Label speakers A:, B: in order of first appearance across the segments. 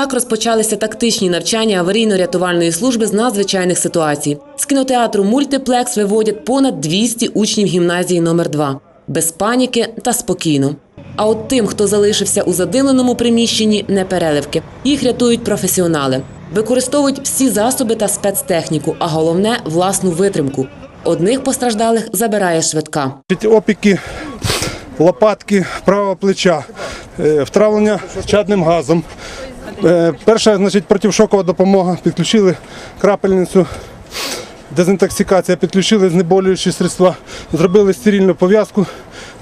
A: Так розпочалися тактичні навчання аварійно-рятувальної служби з надзвичайних ситуацій. З кінотеатру Мультиплекс виводять понад 200 учнів гімназії номер 2 без паніки та спокійно. А от тим, хто залишився у задимленому приміщенні, не переливки. Їх рятують професіонали. Використовують всі засоби та спецтехніку, а головне власну витримку. Одних постраждалих забирає швидка.
B: Опіки, лопатки правого плеча, е, втравлення чадним газом. Е, Перша значить, протившокова допомога. Підключили крапельницю, дезінтоксикація, підключили знеболюючі средства, зробили стерильну пов'язку,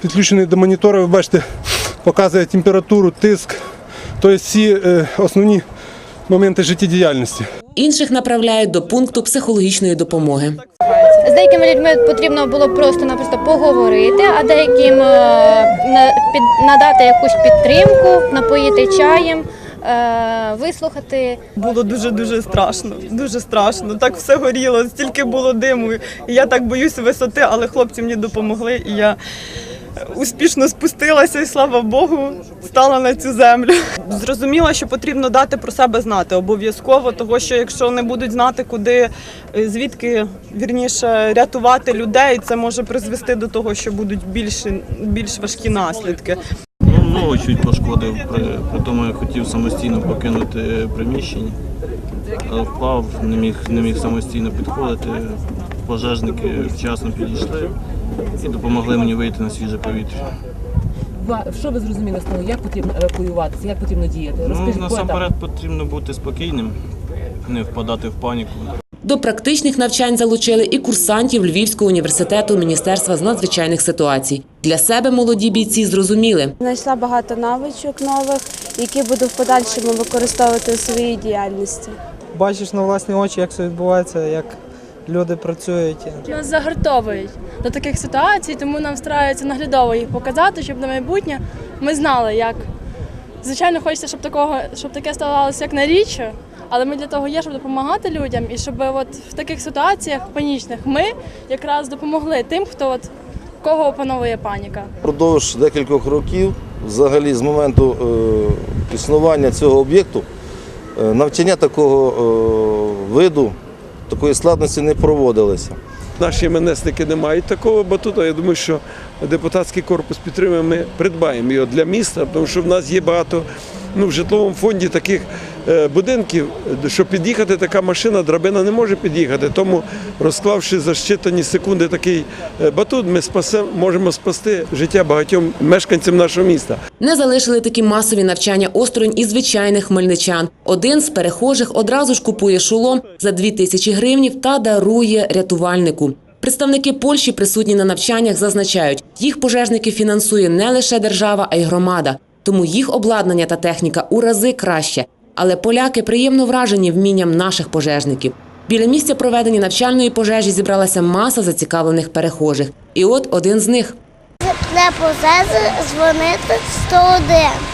B: підключений до монітора. Ви бачите, показує температуру, тиск, тобто всі е, основні моменти життєдіяльності.
A: Інших направляють до пункту психологічної допомоги.
C: З деякими людьми потрібно було просто-напросто поговорити, а деяким е, надати якусь підтримку, напоїти чаєм, вислухати.
D: Було дуже дуже страшно, дуже страшно. Так все горіло, стільки було диму. Я так боюся висоти, але хлопці мені допомогли, і я успішно спустилася, і слава Богу, стала на цю землю. Зрозуміла, що потрібно дати про себе знати обов'язково, того що якщо не будуть знати, куди е, звідки вірніше рятувати людей, це може призвести до того, що будуть більш, більш важкі наслідки.
E: Ну, ногу чуть пошкодив, при, при тому я хотів самостійно покинути приміщення, але впав, не міг, не міг самостійно підходити. Пожежники вчасно підійшли і допомогли мені вийти на свіже повітря.
F: Що ви зрозуміли з того, як потрібно евакуюватися, як потрібно діяти?
E: Ну, насамперед потрібно бути спокійним, не впадати в паніку.
A: До практичних навчань залучили і курсантів Львівського університету Міністерства з надзвичайних ситуацій. Для себе молоді бійці зрозуміли,
G: Знайшла багато навичок нових, які буду в подальшому використовувати у своїй діяльності.
H: бачиш на власні очі, як це відбувається, як люди працюють.
I: Нас загартовують до таких ситуацій, тому нам стараються наглядово їх показати, щоб на майбутнє ми знали, як. Звичайно, хочеться, щоб такого, щоб таке ставалося як на річ, але ми для того є, щоб допомагати людям, і щоб от в таких ситуаціях панічних ми якраз допомогли тим, хто от кого опановує паніка.
J: Продовж декількох років, взагалі з моменту е, існування цього об'єкту, е, навчання такого е, виду, такої складності не проводилося.
K: Наші МНСники не мають такого батуту. Я думаю, що депутатський корпус підтримує. Ми придбаємо його для міста, тому що в нас є багато ну, в житловому фонді таких е, будинків, що під'їхати така машина, драбина не може під'їхати. Тому, розклавши за щитані секунди такий е, батут, ми спасем, можемо спасти життя багатьом мешканцям нашого міста.
A: не залишили такі масові навчання осторонь і звичайних хмельничан. Один з перехожих одразу ж купує шолом за 2 тисячі гривнів та дарує рятувальнику. Представники Польщі, присутні на навчаннях, зазначають, їх пожежники фінансує не лише держава, а й громада. Тому їх обладнання та техніка у рази краще. Але поляки приємно вражені вмінням наших пожежників. Біля місця проведення навчальної пожежі зібралася маса зацікавлених перехожих. І от один з них
G: Для пожежі дзвонити 101.